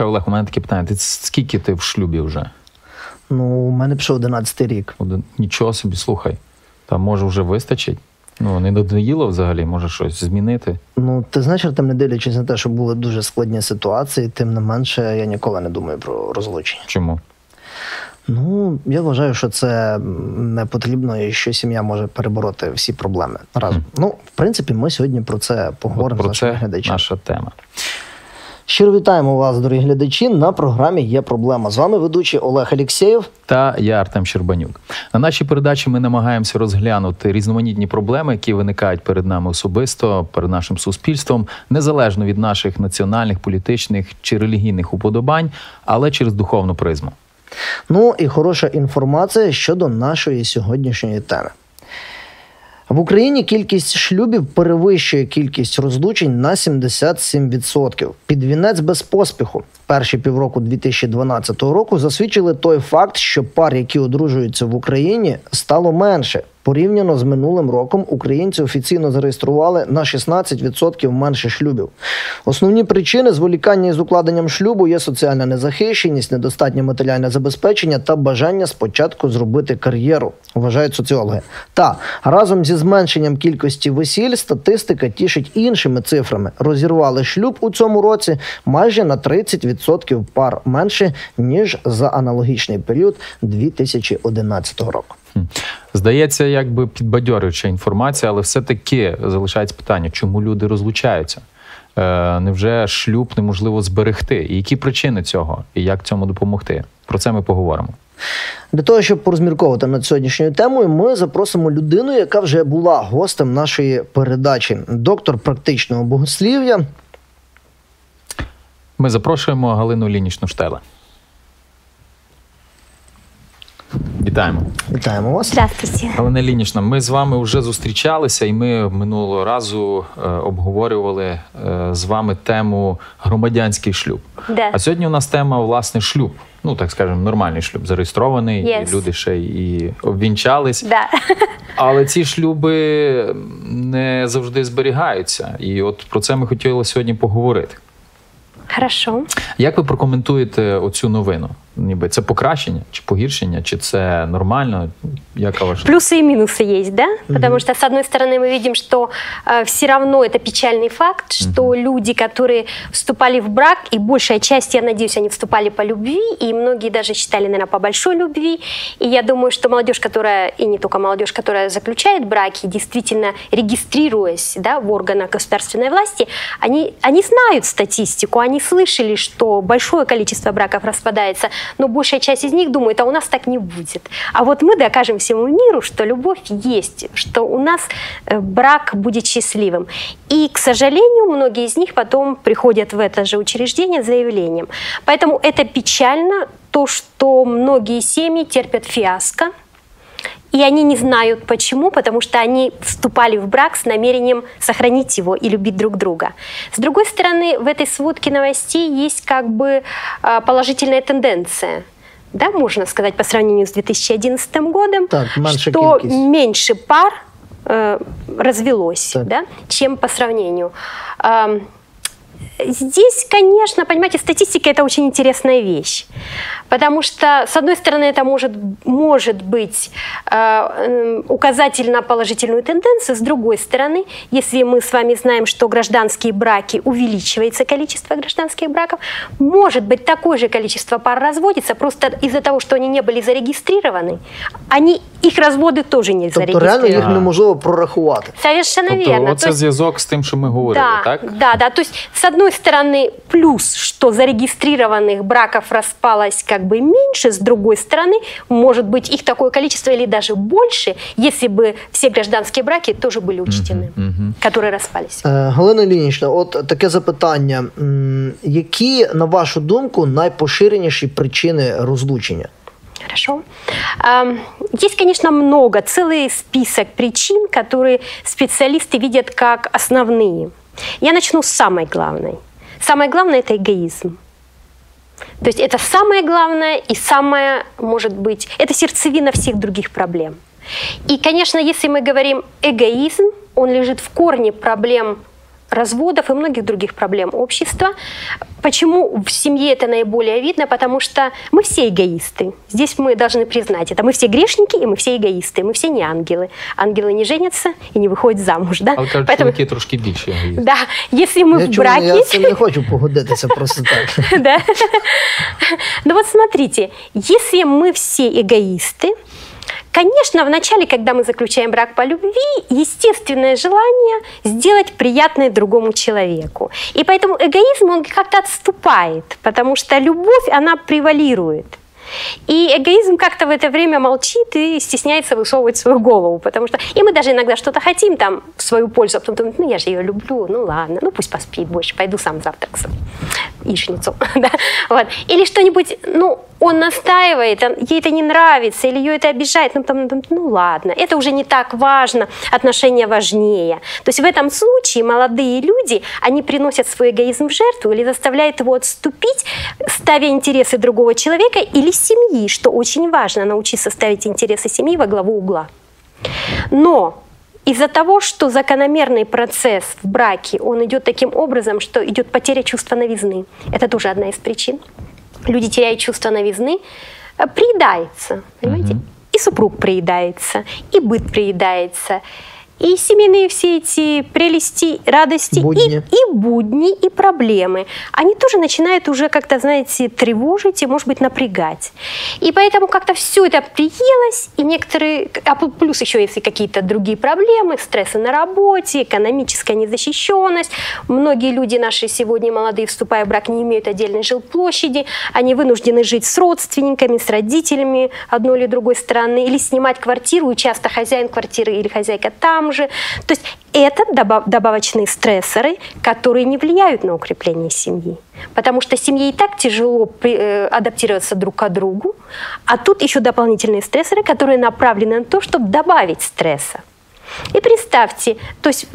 Слухай, Олег, у мене таке питання. Ти скільки ти в шлюбі вже? Ну, у мене пішов 11 рік. Один... Нічого собі, слухай. Та може вже вистачить? Ну, не надоїло взагалі, може щось змінити. Ну, ти знаєш, Артем, не дивлячись на те, що були дуже складні ситуації, тим не менше, я ніколи не думаю про розлучення. Чому? Ну, я вважаю, що це не потрібно і що сім'я може перебороти всі проблеми разом. Ну, в принципі, ми сьогодні про це поговоримо От з про нашими це глядачами. наша тема. Щиро вітаємо вас, дорогі глядачі. На програмі є проблема. З вами ведучий Олег Алєксєєв. Та я Артем Щербанюк. На нашій передачі ми намагаємося розглянути різноманітні проблеми, які виникають перед нами особисто, перед нашим суспільством, незалежно від наших національних, політичних чи релігійних уподобань, але через духовну призму. Ну і хороша інформація щодо нашої сьогоднішньої теми. В Україні кількість шлюбів перевищує кількість розлучень на 77%. Під вінець без поспіху. Перші півроку 2012 року засвідчили той факт, що пар, які одружуються в Україні, стало менше. Порівняно з минулим роком українці офіційно зареєстрували на 16% менше шлюбів. Основні причини зволікання із укладенням шлюбу є соціальна незахищеність, недостатнє матеріальне забезпечення та бажання спочатку зробити кар'єру, вважають соціологи. Та разом зі зменшенням кількості весіль статистика тішить іншими цифрами. Розірвали шлюб у цьому році майже на 30% пар менше ніж за аналогічний період 2011 року. Здається, якби підбадьорююча інформація, але все-таки залишається питання, чому люди розлучаються? Е, невже шлюб неможливо зберегти? І які причини цього? І як цьому допомогти? Про це ми поговоримо. Для того, щоб порозмірковувати над сьогоднішньою темою, ми запросимо людину, яка вже була гостем нашої передачі, доктор практичного богослів'я. Ми запрошуємо Галину Лінічну Штеле. Вітаємо. Вітаємо вас. Здравствуйте. Галина Лінічна, ми з вами вже зустрічалися, і ми минулого разу е, обговорювали е, з вами тему громадянський шлюб. Да. А сьогодні у нас тема власне шлюб. Ну так скажемо, нормальний шлюб, зареєстрований, Yes. і люди ще і обвінчались. Да. Але ці шлюби не завжди зберігаються. І от про це ми хотіли сьогодні поговорити. Хорошо. Як ви прокоментуєте оцю новину? Ніби це покращення чи погіршення, чи це нормально? Яка ваша Плюсы и минусы есть, да? Потому что, с одной стороны, мы видим, что все равно это печальный факт, что люди, которые вступали в брак, и большая часть, я надеюсь, они вступали по любви, и многие даже считали, наверное, по большой любви. И я думаю, что молодежь, которая, и не только молодежь, которая заключает браки, действительно регистрируясь да, в органах государственной власти, они, они знают статистику, они слышали, что большое количество браков распадается, но большая часть из них думает, а у нас так не будет. А вот мы докажем всему миру, что любовь есть, что у нас э, брак будет счастливым. И, к сожалению, многие из них потом приходят в это же учреждение с заявлением. Поэтому это печально, то, что многие семьи терпят фиаско, и они не знают почему, потому что они вступали в брак с намерением сохранить его и любить друг друга. С другой стороны, в этой сводке новостей есть как бы а, положительная тенденция. Да, можно сказать, по сравнению с 2011 годом, Так, что кількість. меньше пар э, развелось, Так. да, чем по сравнению. Ам, Здесь, конечно, понимаете, статистика это очень интересная вещь. Потому что, с одной стороны, это может, может быть э, указатель на положительную тенденцию, с другой стороны, если мы с вами знаем, что гражданские браки, увеличивается количество гражданских браков, может быть такое же количество пар разводится, просто из-за того, что они не были зарегистрированы, они, их разводы тоже не Тобто реально їх зарегистрированы. неможливо прорахувати. Совершенно Тобто, верно. То оце есть- зв'язок з тим, що ми говорили, да, так? Да, да. То есть, с одной стороны, плюс, что зарегистрированных браков распалось как бы меньше, с другой стороны, может быть, их такое количество или даже больше, если бы все гражданские браки тоже были учтены, мгм. которые распались. Е, Галина Лінічна, от таке запитання. М, Які, на вашу думку, найпоширеніші причини розлучення? Хорошо. Ам, Есть, конечно, много, целый список причин, которые специалисты видят как основные. Я начну с самой главной. Самое главное – это эгоизм. То есть это самое главное и самое, может быть, это сердцевина всех других проблем. И, конечно, если мы говорим эгоизм, он лежит в корне проблем разводов и многих других проблем общества. Почему в семье это наиболее видно? Потому что мы все эгоисты. Здесь мы должны признать это. Мы все грешники, и мы все эгоисты. Мы все не ангелы. Ангелы не женятся и не выходят замуж. Да? Але кажуть, Поэтому, чоловіки трошки більше. егоїсти. да, если мы Я, в чую, браке... я з цим не хочу погодитися просто так. Да? Ну вот смотрите, если мы все эгоисты, Конечно, вначале, когда мы заключаем брак по любви, естественное желание сделать приятное другому человеку. И поэтому эгоизм, он как-то отступает, потому что любовь, она превалирует. И эгоизм как-то в это время молчит и стесняется высовывать свою голову, потому что и мы даже иногда что-то хотим там в свою пользу, а потом думаем, ну я же ее люблю, ну ладно, ну пусть поспит больше, пойду сам завтрак с яичницу, да, вот. Или что-нибудь, ну он настаивает, ей это не нравится, или ее это обижает, ну, там, ну, ну ладно, это уже не так важно, отношения важнее. То есть в этом случае молодые люди, они приносят свой эгоизм в жертву или заставляют его отступить, ставя интересы другого человека или семьи, что очень важно, научиться ставить интересы семьи во главу угла. Но из-за того, что закономерный процесс в браке, он идет таким образом, что идет потеря чувства новизны. Это тоже одна из причин. Люди теряют чувство новизны, э, приедается, понимаете? И супруг приедается, и быт приедается, и семейные все эти прелести, радости, Будни. И, и будни, и проблемы. Они тоже начинают уже как-то, знаете, тревожить и, может быть, напрягать. И поэтому как-то все это приелось, и некоторые, а пл- плюс еще если какие-то другие проблемы, стрессы на работе, экономическая незащищенность. Многие люди наши сегодня молодые, вступая в брак, не имеют отдельной жилплощади, они вынуждены жить с родственниками, с родителями одной или другой страны, или снимать квартиру, и часто хозяин квартиры или хозяйка там же. То есть это добав- добавочные стрессоры, которые не влияют на укрепление семьи. Потому что семье и так тяжело э, адаптироваться друг к другу, а тут еще дополнительные стрессоры, которые направлены на то, чтобы добавить стресса. И представьте, то есть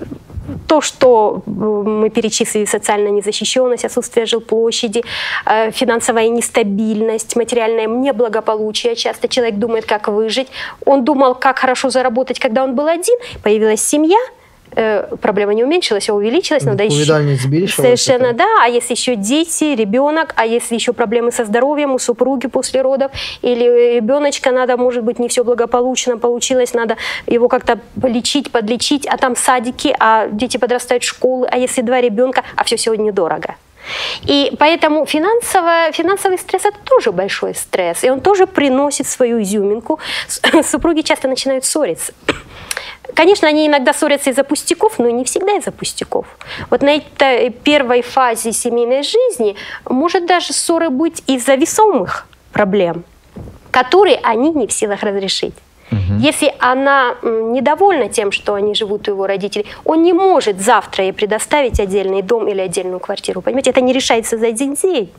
то, что мы перечислили, социальная незащищенность, отсутствие жилплощади, э, финансовая нестабильность, материальное неблагополучие. Часто человек думает, как выжить. Он думал, как хорошо заработать, когда он был один. Появилась семья, проблема не уменьшилась, а увеличилась. Надо еще... Відповідальність збільшилася. Совершенно так? да. А если еще дети, ребенок, а если еще проблемы со здоровьем у супруги после родов, или ребеночка надо, может быть, не все благополучно получилось, надо его как-то лечить, подлечить, а там садики, а дети подрастают школы, а если два ребенка, а все сегодня дорого. И поэтому финансово, финансовый стресс – это тоже большой стресс, и он тоже приносит свою изюминку. С- Супруги часто начинают ссориться. Конечно, они иногда ссорятся из-за пустяков, но не всегда из-за пустяков. Вот на этой первой фазе семейной жизни может даже ссоры быть из-за весомых проблем, которые они не в силах разрешить. Если она недовольна тем, что они живут у его родителей, он не может завтра ей предоставить отдельный дом или отдельную квартиру. Понимаете, это не решается за один день.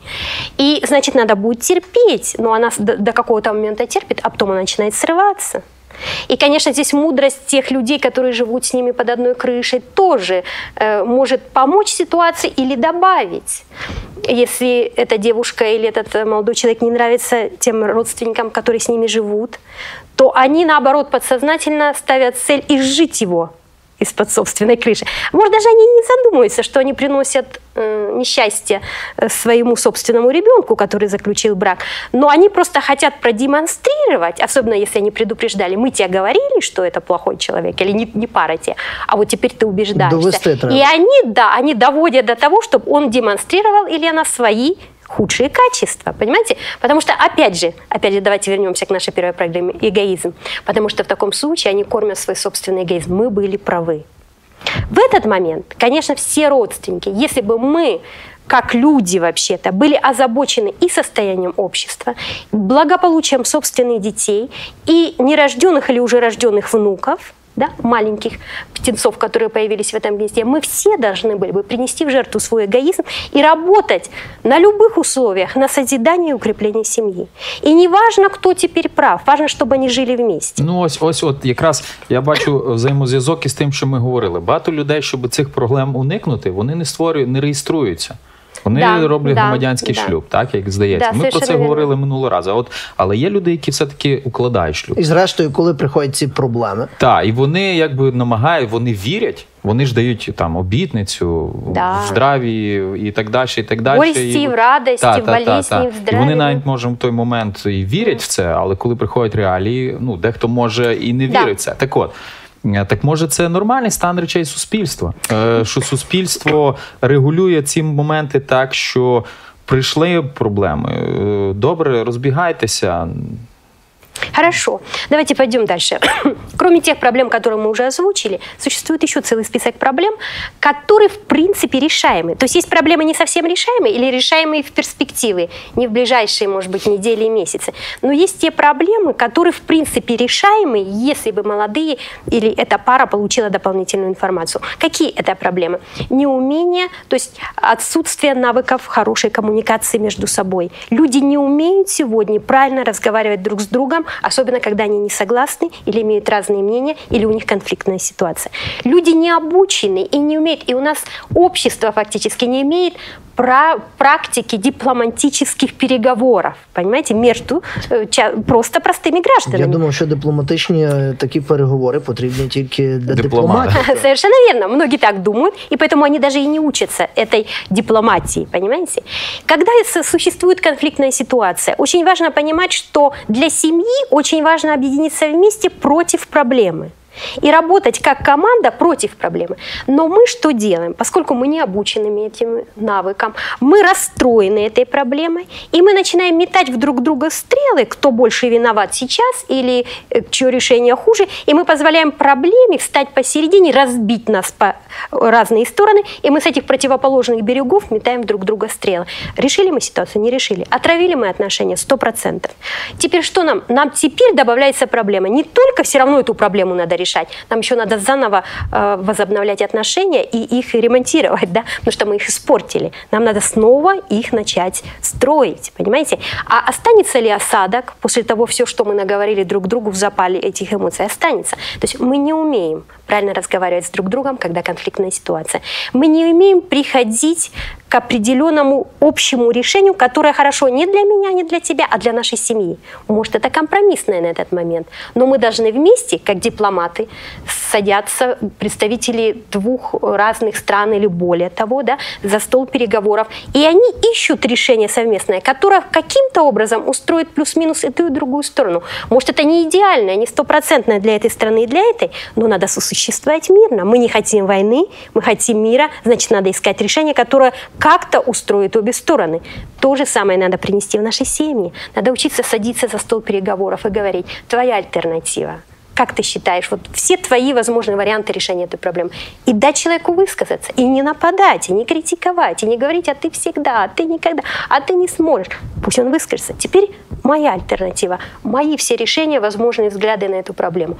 И, значит, надо будет терпеть. Но она до какого-то момента терпит, а потом она начинает срываться. И, конечно, здесь мудрость тех людей, которые живут с ними под одной крышей, тоже э, может помочь ситуации или добавить. Если эта девушка или этот э, молодой человек не нравится тем родственникам, которые с ними живут, то они, наоборот, подсознательно ставят цель изжить его из-под собственной крыши. Может, даже они не задумываются, что они приносят э, несчастье э, своему собственному ребенку, который заключил брак, но они просто хотят продемонстрировать, особенно если они предупреждали, мы тебе говорили, что это плохой человек, или не, не пара тебе, а вот теперь ты убеждаешься. Треба. И они, да, они доводят до того, чтобы он демонстрировал или она свои худшие качества, понимаете? Потому что, опять же, опять же, давайте вернемся к нашей первой программе «Эгоизм», потому что в таком случае они кормят свой собственный эгоизм. Мы были правы. В этот момент, конечно, все родственники, если бы мы как люди вообще-то были озабочены и состоянием общества, благополучием собственных детей и нерожденных или уже рожденных внуков, да, маленьких птенцов, которые появились в этом гнезде, мы все должны были бы принести в жертву свой эгоизм и работать на любых условиях на созидание и укрепление семьи. И не важно, кто теперь прав, важно, чтобы они жили вместе. Ну ось ось, от якраз я бачу взаємозв'язок із тим, що ми говорили. Багато людей, щоб цих проблем уникнути, вони не створюють, не реєструються. Вони Да, роблять да, громадянський да. шлюб, так як здається. Да, Ми про це совершенно говорили минулого разу. От, але є люди, які все-таки укладають шлюб. І зрештою, коли приходять ці проблеми, Так, і вони якби намагають, вони вірять, вони ж дають там обітницю Да. в здраві і так далі, і так далі. Горісті, І- в радості, Та, в та, та, та. в І вони навіть може в той момент і вірять в це, але коли приходять реалії, ну дехто може і не Да. вірить в це. Так от. Е, Так може це нормальний стан речей суспільства, Е, що суспільство регулює ці моменти так, що прийшли проблеми. е, Добре, розбігайтеся. Хорошо, давайте пойдем дальше. Кроме тех проблем, которые мы уже озвучили, существует еще целый список проблем, которые в принципе решаемы. То есть есть проблемы не совсем решаемые или решаемые в перспективе, не в ближайшие, может быть, недели и месяцы. Но есть те проблемы, которые в принципе решаемы, если бы молодые или эта пара получила дополнительную информацию. Какие это проблемы? Неумение, то есть отсутствие навыков хорошей коммуникации между собой. Люди не умеют сегодня правильно разговаривать друг с другом, особенно когда они не согласны или имеют разные мнения, или у них конфликтная ситуация. Люди не обучены и не умеют, и у нас общество фактически не имеет пра- практики дипломатических переговоров, понимаете, между э, ча- просто простыми гражданами. я думав, що дипломатичні е, такі переговори потрібні тільки для Дипломата. дипломатів. Совершенно верно. Многие так думают, и поэтому они даже и не учатся этой дипломатии, понимаете? Когда с- существует конфликтная ситуация, очень важно понимать, что для семьи очень важно объединиться вместе против проблемы. И работать как команда против проблемы. Но мы что делаем? Поскольку мы не обучены этим навыкам, мы расстроены этой проблемой, и мы начинаем метать в друг друга стрелы, кто больше виноват сейчас или э, чье решение хуже, и мы позволяем проблеме встать посередине, разбить нас по разные стороны, и мы с этих противоположных берегов метаем друг друга стрелы. Решили мы ситуацию? Не решили. Отравили мы отношения? Сто процентов. Теперь что нам? Нам теперь добавляется проблема. Не только все равно эту проблему надо решать, нам еще надо заново э, возобновлять отношения и их ремонтировать, да, потому что мы их испортили. Нам надо снова их начать строить, понимаете? А останется ли осадок после того все, что мы наговорили друг другу в запале этих эмоций? Останется. То есть мы не умеем правильно разговаривать с друг другом, когда конфликтная ситуация. Мы не умеем приходить к определенному общему решению, которое хорошо не для меня, не для тебя, а для нашей семьи. Может, это компромиссное на этот момент, но мы должны вместе, как дипломаты, садятся представители двух разных стран или более того, да, за стол переговоров, и они ищут решение совместное, которое каким-то образом устроит плюс-минус и ту, и другую сторону. Может, это не идеальное, не стопроцентное для этой страны и для этой, но надо сосуществовать мирно. Мы не хотим войны, мы хотим мира, значит, надо искать решение, которое как-то устроит обе стороны. То же самое надо принести в наши семьи. Надо учиться садиться за стол переговоров и говорить, твоя альтернатива. Как ты считаешь, вот все твои возможные варианты решения этой проблемы. И дать человеку высказаться, и не нападать, и не критиковать, и не говорить, а ты всегда, а ты никогда, а ты не сможешь. Пусть он выскажется. Теперь моя альтернатива, мои все решения, возможные взгляды на эту проблему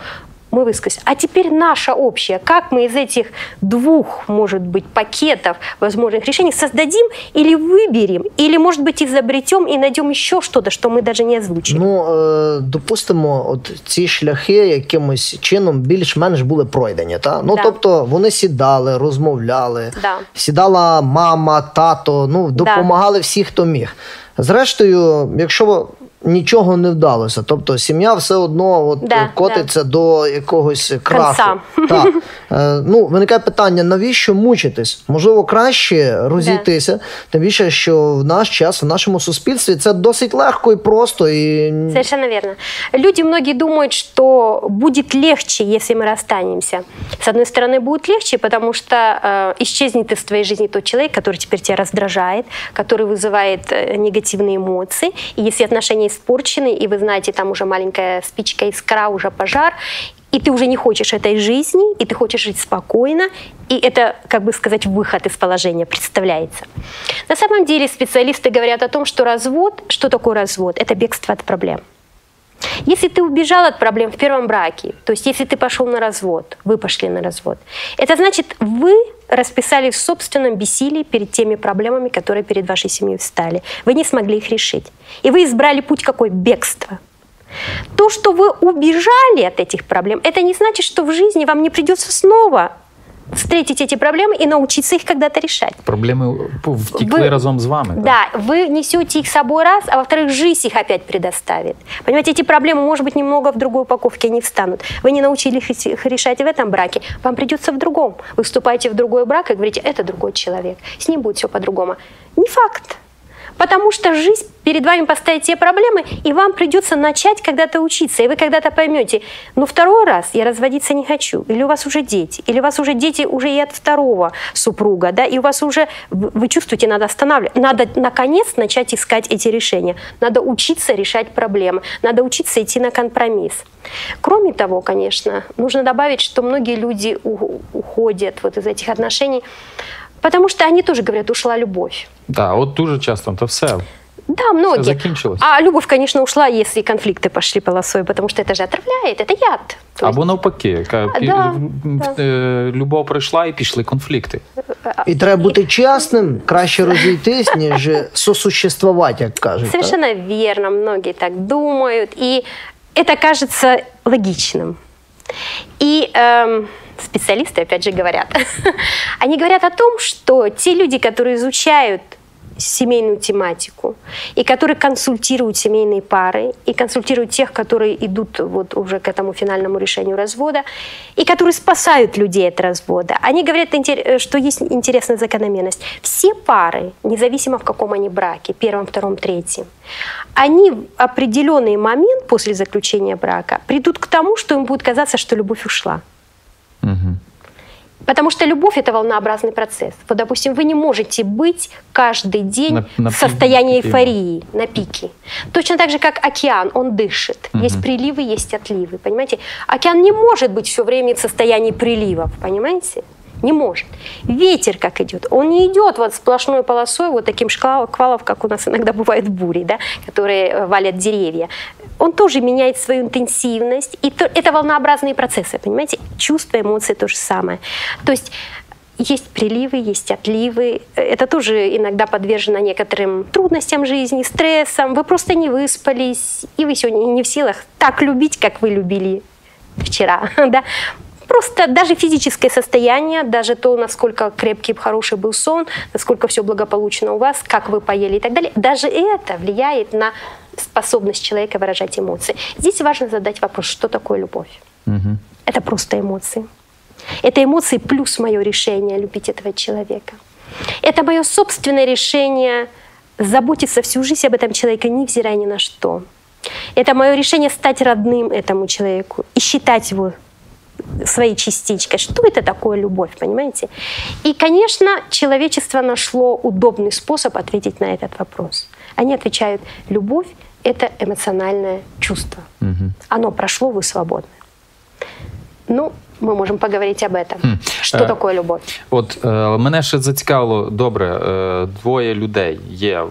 мы высказались. А теперь наша общая. Как мы из этих двух, может быть, пакетов возможных решений создадим или выберем, или, может быть, изобретем и найдем еще что-то, что мы даже не озвучили. Ну, е, допустимо, от ці шляхи якимось чином більш-менш були пройдені. Та? Ну, Да. тобто вони сідали, розмовляли, Да. сідала мама, тато, ну, допомагали всі, хто міг. Зрештою, якщо нічого не вдалося, тобто сім'я все одно от, Да, котиться до якогось краху. Конца. Так. Е, ну, виникає питання, навіщо мучитись? Можливо, краще розійтися, тим більше, що в наш час, в нашому суспільстві це досить легко і просто. І... Совершенно верно. Люди многие думают, что будет легче, если мы расстанемся. С одной стороны, будет легче, потому что э, исчезнет из твоей жизни тот человек, который теперь тебя раздражает, который вызывает э, негативные эмоции. И если отношения испорчены, и вы знаете, там уже маленькая спичка искра, уже пожар, и ты уже не хочешь этой жизни, и ты хочешь жить спокойно, и это, как бы сказать, выход из положения представляется. На самом деле специалисты говорят о том, что развод, что такое развод? Это бегство от проблем. Если ты убежал от проблем в первом браке, то есть если ты пошел на развод, вы пошли на развод, это значит, вы расписали в собственном бессилии перед теми проблемами, которые перед вашей семьей встали. Вы не смогли их решить. И вы избрали путь какой? Бегство. То, что вы убежали от этих проблем, это не значит, что в жизни вам не придется снова встретить эти проблемы и научиться их когда-то решать. Проблеми втекли Вы- разом з вами. так? Да, вы несете их с собой раз, а во-вторых, жизнь их опять предоставит. Понимаете, эти проблемы, может быть, немного в другой упаковке они встанут. Вы не научились их решать в этом браке, вам придется в другом. Вы вступаете в другой брак и говорите, это другой человек, с ним будет все по-другому. Не факт. Потому что жизнь перед вами поставит те проблемы, и вам придется начать когда-то учиться. И вы когда-то поймете, ну второй раз я разводиться не хочу. Или у вас уже дети. Или у вас уже дети уже и от второго супруга. Да? И у вас уже, вы чувствуете, надо останавливать. Надо наконец начать искать эти решения. Надо учиться решать проблемы. Надо учиться идти на компромисс. Кроме того, конечно, нужно добавить, что многие люди уходят вот из этих отношений, потому что они тоже говорят, ушла любовь. Да, от дуже часто, то все. Да, многие. закончилось. А любовь, конечно, ушла, если конфликты пошли полосой, потому что это же отравляет, это яд. То Або навпаки, яка А, пі- да, м, да. е, любов прийшла і пішли конфлікти. І треба бути чесним, краще розійтись, ніж сосуществувати, як кажуть. так? Совершенно верно, многие так думают, и это кажется логичным. И эм, специалисты, опять же, говорят, они говорят о том, что те люди, которые изучают семейную тематику, и которые консультируют семейные пары, и консультируют тех, которые идут вот уже к этому финальному решению развода, и которые спасают людей от развода. Они говорят, э, что есть интересная закономерность. Все пары, независимо в каком они браке, первом, втором, третьем, они в определенный момент после заключения брака придут к тому, что им будет казаться, что любовь ушла. Угу. Потому что любовь – это волнообразный процесс. Вот, допустим, вы не можете быть каждый день На- на в состоянии пике. эйфории, на пике. Точно так же, как океан, он дышит. Мгм. Есть приливы, есть отливы, понимаете? Океан не может быть все время в состоянии приливов, понимаете? Не может. Ветер как идет? Он не идет вот сплошной полосой, вот таким шквалом, как у нас иногда бывает бури, да, которые э, валят деревья. Он тоже меняет свою интенсивность. И то- это волнообразные процессы, понимаете? Чувства, эмоции то же самое. То есть есть приливы, есть отливы. Это тоже иногда подвержено некоторым трудностям жизни, стрессам. Вы просто не выспались, и вы сегодня не в силах так любить, как вы любили вчера. Да? Просто даже физическое состояние, даже то, насколько крепкий, хороший был сон, насколько все благополучно у вас, как вы поели и так далее, даже это влияет на способность человека выражать эмоции. Здесь важно задать вопрос, что такое любовь? Угу. Это просто эмоции. Это эмоции плюс мое решение любить этого человека. Это мое собственное решение заботиться всю жизнь об этом человеке, невзирая ни на что. Это мое решение стать родным этому человеку и считать его своей частичкой. Что это такое любовь, понимаете? И, конечно, человечество нашло удобный способ ответить на этот вопрос. Они отвечают, любовь – это эмоциональное чувство. Угу. Оно прошло, вы свободны. Ну, мы можем поговорить об этом. Хм. Что Э, такое любовь? От е, мене ще зацікавило, добре, е, двоє людей є м,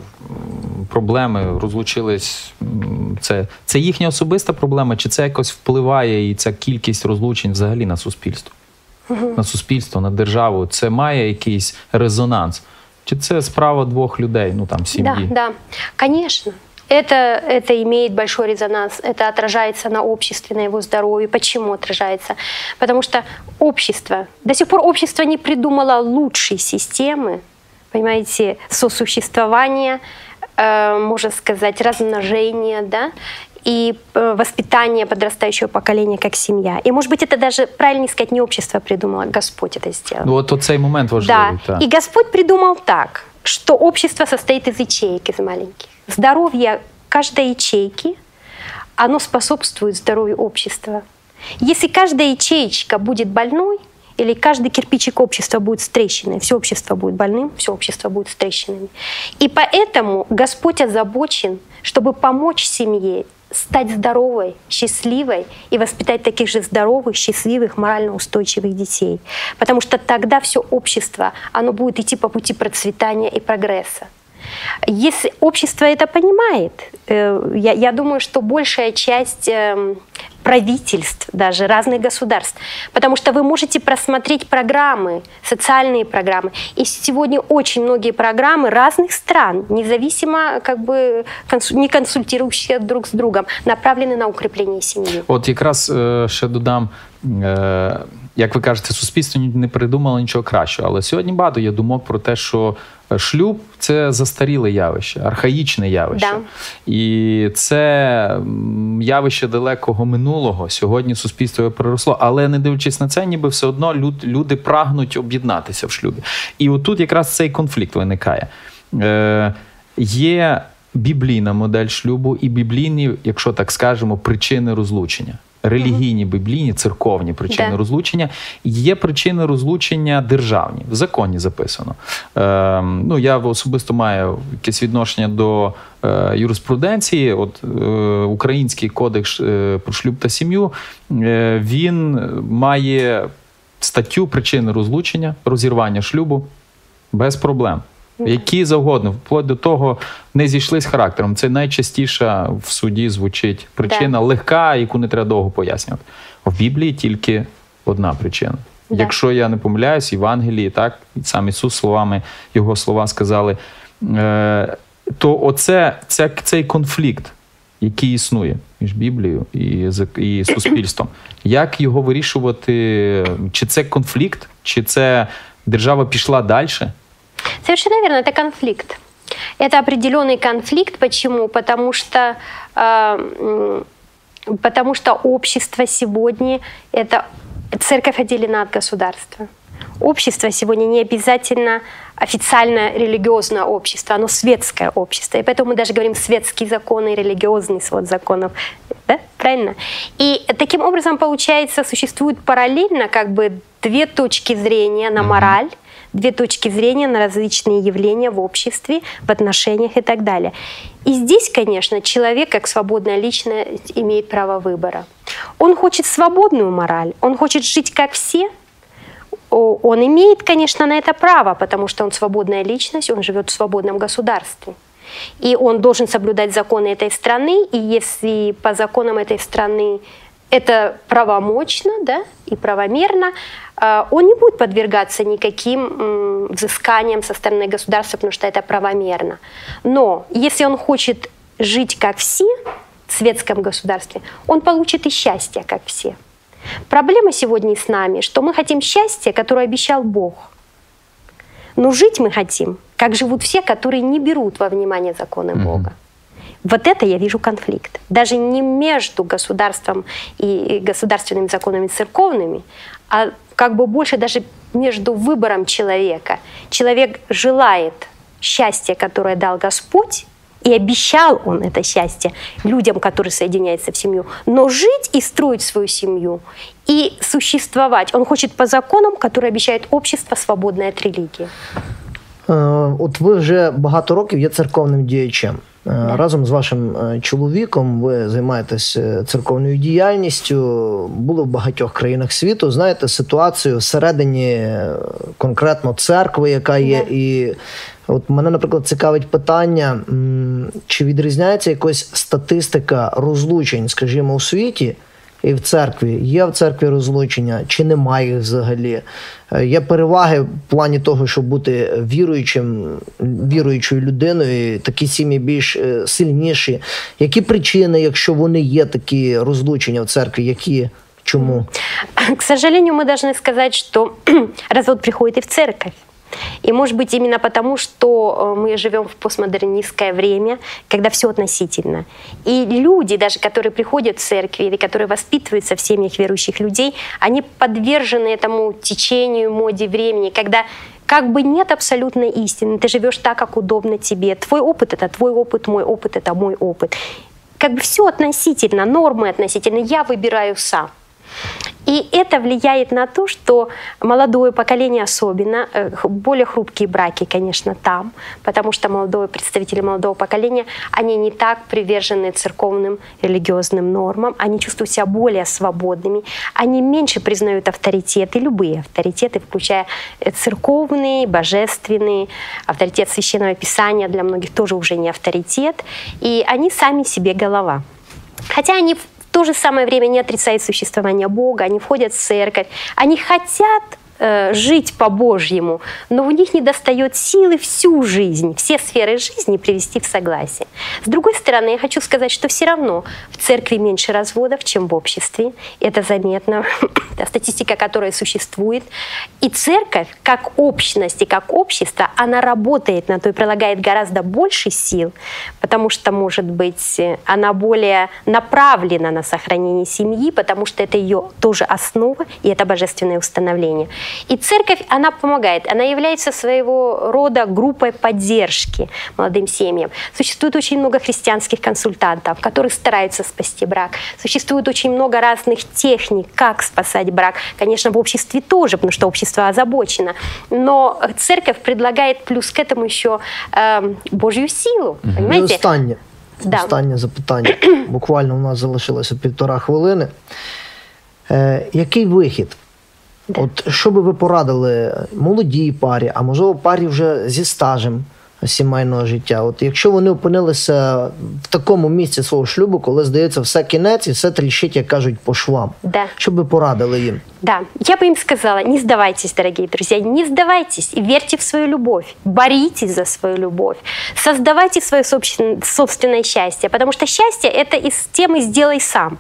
проблеми, розлучились. М, Це, це їхня особиста проблема, чи це якось впливає і ця кількість розлучень взагалі на суспільство? На суспільство, на державу. Це має якийсь резонанс? Чи це справа двох людей, ну там Да, сім'ї? да, конечно. Это, это имеет большой резонанс, это отражается на обществе, на его здоровье. Почему отражается? Потому что общество, до сих пор общество не придумало лучшей системы, понимаете, сосуществования, э, можно сказать, размножения, да, и э, воспитания подрастающего поколения как семья. И, может быть, это даже, правильно сказать, не общество придумало, Господь это сделал. Ну, от оцей момент важливий. Да. И Господь придумал так, что общество состоит из ячеек, из маленьких. Здоровье каждой ячейки, оно способствует здоровью общества. Если каждая ячеечка будет больной, или каждый кирпичик общества будет с трещиной, все общество будет больным, все общество будет с трещинами. И поэтому Господь озабочен, чтобы помочь семье стать здоровой, счастливой и воспитать таких же здоровых, счастливых, морально устойчивых детей. Потому что тогда все общество, оно будет идти по пути процветания и прогресса. Если общество это понимает, э, я, я думаю, что большая часть эм, правительств, даже разных государств, потому что вы можете просмотреть программы, социальные программы. И сегодня очень многие программы разных стран, независимо, как бы консу- не консультирующие друг с другом, направлены на укрепление семьи. От якраз е, ще додам. Е, як ви кажете, суспільство ні- не придумало нічого кращого. Але сьогодні багато є думок про те, що е, шлюб це застаріле явище, архаїчне явище. Да. І це явище далекого минулого. Сьогодні суспільство його переросло, але не дивлячись на це, ніби все одно люд, люди прагнуть об'єднатися в шлюбі. І отут якраз цей конфлікт виникає. Е, є біблійна модель шлюбу і біблійні, якщо так скажемо, причини розлучення. Релігійні, біблійні, церковні причини Да. розлучення. Є причини розлучення державні, в законі записано. Е, ну, я особисто маю якесь відношення до е, юриспруденції. От е, Український кодекс е, про шлюб та сім'ю е, він має статтю причини розлучення, розірвання шлюбу без проблем. Які завгодно, вплоть до того, не зійшли з характером. Це найчастіше в суді звучить причина легка, яку не треба довго пояснювати. В Біблії тільки одна причина. Да. Якщо я не помиляюсь, Євангелії, так сам Ісус словами його слова сказали, е, то оце ця, цей конфлікт, який існує між Біблією і, і суспільством, як його вирішувати? Чи це конфлікт, чи це держава пішла далі? Совершенно верно, это конфликт. Это определенный конфликт. Почему? Потому что, э, потому что общество сегодня это церковь отделена от государства. Общество сегодня не обязательно официально религиозное общество, оно светское общество. И поэтому мы даже говорим светские законы и религиозный свод законов. Да? Правильно? И таким образом, получается, существует параллельно как бы две точки зрения на мораль, две точки зрения на различные явления в обществе, в отношениях и так далее. И здесь, конечно, человек, как свободная личность, имеет право выбора. Он хочет свободную мораль, он хочет жить как все, он имеет, конечно, на это право, потому что он свободная личность, он живет в свободном государстве. И он должен соблюдать законы этой страны, и если по законам этой страны это правомочно да, и правомерно, э, он не будет подвергаться никаким взысканиям со стороны государства, потому что это правомерно. Но если он хочет жить как все в светском государстве, он получит и счастье, как все. Проблема сегодня с нами, что мы хотим счастья, которое обещал Бог. Но жить мы хотим, как живут все, которые не берут во внимание законы Мгм. Бога. Вот это я вижу конфликт. Даже не между государством и государственными законами церковными, а как бы больше даже между выбором человека. Человек желает счастья, которое дал Господь, и обещал он это счастье людям, которые соединяются в семью. Но жить и строить свою семью, и существовать он хочет по законам, которые обещает общество, свободное от религии. Е, От ви вже багато років є церковним діячем. Е. Разом з вашим е, чоловіком ви займаєтесь е, церковною діяльністю, були в багатьох країнах світу. Знаєте ситуацію всередині конкретно церкви, яка є, і от мене, наприклад, цікавить питання, чи відрізняється якась статистика розлучень, скажімо, у світі. І в церкві є в церкві розлучення, чи немає їх взагалі? Е, Є переваги в плані того, щоб бути віруючим, віруючою людиною, такі сім'ї більш е, сильніші. Які причини, якщо вони є такі розлучення в церкві, які чому? К сожалению, мы должны сказать, что развод приходит и в церковь. И может быть именно потому, что э, мы живем в постмодернистское время, когда все относительно. И люди, даже которые приходят в церкви или которые воспитываются в семьях верующих людей, они подвержены этому течению, моде времени, когда как бы нет абсолютной истины, ты живешь так, как удобно тебе. Твой опыт это твой опыт, мой опыт это мой опыт. Как бы все относительно, нормы относительно, я выбираю сам. И это влияет на то, что молодое поколение особенно, э, более хрупкие браки, конечно, там, потому что молодое, представители молодого поколения, они не так привержены церковным религиозным нормам, они чувствуют себя более свободными, они меньше признают авторитеты, любые авторитеты, включая э, церковные, божественные, авторитет Священного Писания для многих тоже уже не авторитет, и они сами себе голова. Хотя они то же самое время не отрицают существование Бога, они входят в церковь, они хотят э, жить по-божьему, но у них не достает силы всю жизнь, все сферы жизни привести в согласие. С другой стороны, я хочу сказать, что все равно в церкви меньше разводов, чем в обществе. Это заметно. Это статистика, которая существует. И церковь, как общность и как общество, она работает на то и прилагает гораздо больше сил, потому что, может быть, она более направлена на сохранение семьи, потому что это ее тоже основа, и это божественное установление. И церковь, она помогает, она является своего рода группой поддержки молодым семьям. Существует очень много христианских консультантов, которые стараются спасти брак. Существует очень много разных техник, как спасать брак. Конечно, в обществе тоже, потому что общество озабочено. Но церковь предлагает плюс к этому еще э, Божью силу. І Понимаете? останнє. Да. Останнє запитання. Буквально у нас залишилося півтора хвилини. Е, який вихід? Да. От що би ви порадили молодій парі, а можливо парі вже зі стажем сімейного життя? От якщо вони опинилися в такому місці свого шлюбу, коли здається, все кінець і все тріщить, як кажуть, по швам. Да. Що би порадили їм? Да, я бы им сказала, не сдавайтесь, дорогие друзья, не сдавайтесь и верьте в свою любовь, боритесь за свою любовь, создавайте свое собствен- собственное счастье, потому что счастье – это из темы «сделай сам».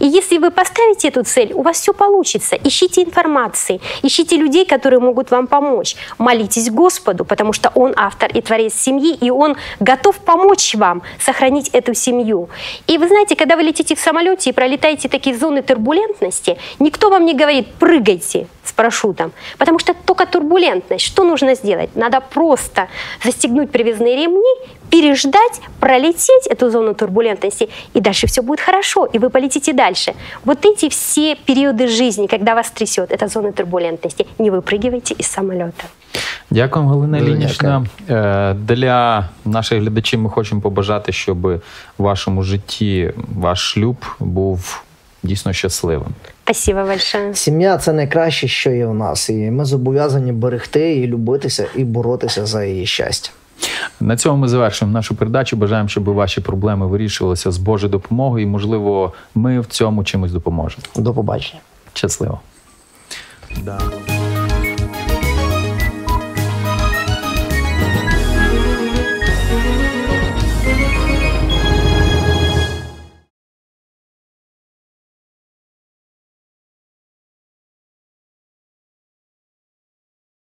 И если вы поставите эту цель, у вас все получится. Ищите информации, ищите людей, которые могут вам помочь. Молитесь Господу, потому что Он автор и творец семьи, и Он готов помочь вам сохранить эту семью. И вы знаете, когда вы летите в самолете и пролетаете такие зоны турбулентности, никто вам не говорит «прыгайте» с парашютом, потому что только турбулентность. Что нужно сделать? Надо просто застегнуть привязные ремни, переждать, пролететь эту зону турбулентности, и дальше все будет хорошо, и вы полетите дальше. Вот эти все периоды жизни, когда вас трясет, это зоны турбулентности, не выпрыгивайте из самолета. Дякуємо, Галина Дуже Лінічна. Е, Для наших глядачів ми хочемо побажати, щоб в вашому житті ваш шлюб був дійсно щасливим. Спасибо большое. Сім'я це найкраще, що є в нас, і ми зобов'язані берегти і любитися і боротися за її щастя. На цьому ми завершуємо нашу передачу. Бажаємо, щоб ваші проблеми вирішувалися з Божою допомогою, і, можливо, ми в цьому чимось допоможемо. До побачення. Щасливо. Да.